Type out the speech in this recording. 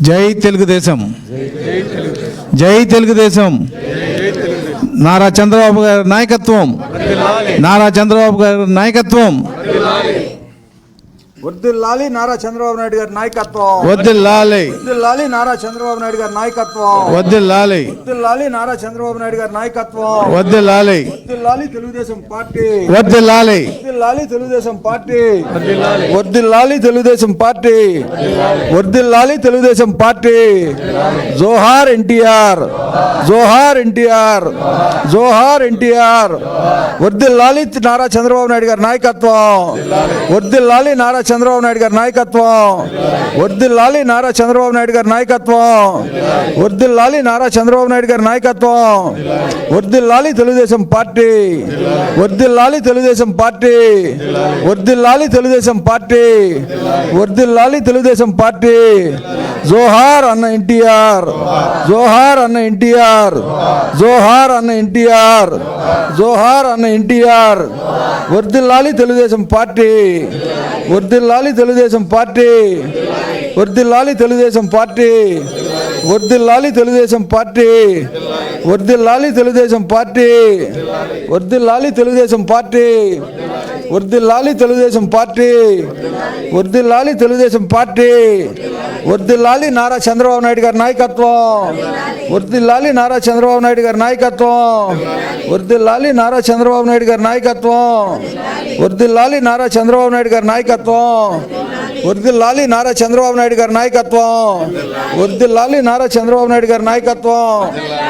జై తెలుగుదేశం. జై తెలుగుదేశం. నారా చంద్రబాబు గారి నాయకత్వం. నారా చంద్రబాబు గారి నాయకత్వం. వర్దిల్లాలి నారా చంద్రబాబు నాయుడు గారి నాయకత్వం. వద్దిల్లాలి వర్దిల్లాలి నారా చంద్రబాబు నాయుడు గారి నాయకత్వం. వద్దిల్లాలి వర్దిల్లాలి నారా చంద్రబాబు నాయుడు గారి నాయకత్వం. వద్దిల్లాలి వర్దిల్లాలి తెలుగుదేశం పార్టీ. వద్దిల్లాలి వర్దిల్లాలి తెలుగుదేశం పార్టీ. వర్దిల్లాలి తెలుగుదేశం పార్టీ. వర్దిల్లాలి తెలుగుదేశం పార్టీ. జోహార్ ఎన్టీఆర్. జోహార్ ఎన్టీఆర్. జోహార్ ఎన్టీఆర్. వర్దిల్లాలి నారా చంద్రబాబు నాయుడు గారి నాయకత్వం. వర్దిల్లాలి నారా చంద్రబాబు నాయుడు గారి నాయకత్వం. వర్దిల్లాలి నారా చంద్రబాబు నాయుడు గారి నాయకత్వం. వర్దిల్లాలి నారా చంద్రబాబు నాయుడు గారి నాయకత్వం. వర్దిల్లాలి తెలుగుదేశం పార్టీ. వర్దిల్లాలి తెలుగుదేశం పార్టీ. వర్దిల్లాలి తెలుగుదేశం పార్టీ. వర్దిల్లాలి తెలుగుదేశం పార్టీ. జోహార్ అన్న ఎన్టీఆర్. జోహార్ అన్న ఎన్టీఆర్. జోహార్ అన్న ఎన్టీఆర్. జోహార్ అన్న ఎన్టీఆర్. వర్దిల్లాలి తెలుగుదేశం పార్టీ. వర్దిల్లాలి తెలుగుదేశం పార్టీ. వర్దిల్లాలి తెలుగుదేశం పార్టీ. వర్దిల్లాలి తెలుగుదేశం పార్టీ. వర్దిల్లాలి తెలుగుదేశం పార్టీ. వర్దిల్లాలి తెలుగుదేశం పార్టీ. వర్దిల్లాలి తెలుగుదేశం పార్టీ. వర్దిల్లాలి తెలుగుదేశం పార్టీ. వర్దిల్లాలి నారా చంద్రబాబు నాయుడు గారి నాయకత్వం. వర్దిల్లాలి నారా చంద్రబాబు నాయుడు గారి నాయకత్వం. వర్దిల్లాలి నారా చంద్రబాబు నాయుడు గారి నాయకత్వం. వర్దిల్లాలి నారా చంద్రబాబు నాయుడు గారి నాయకత్వం. వర్దిల్లాలి నారా చంద్రబాబు నాయుడు గారి నాయకత్వం. వర్దిల్లాలి నారా చంద్రబాబు నాయుడు గారి నాయకత్వం.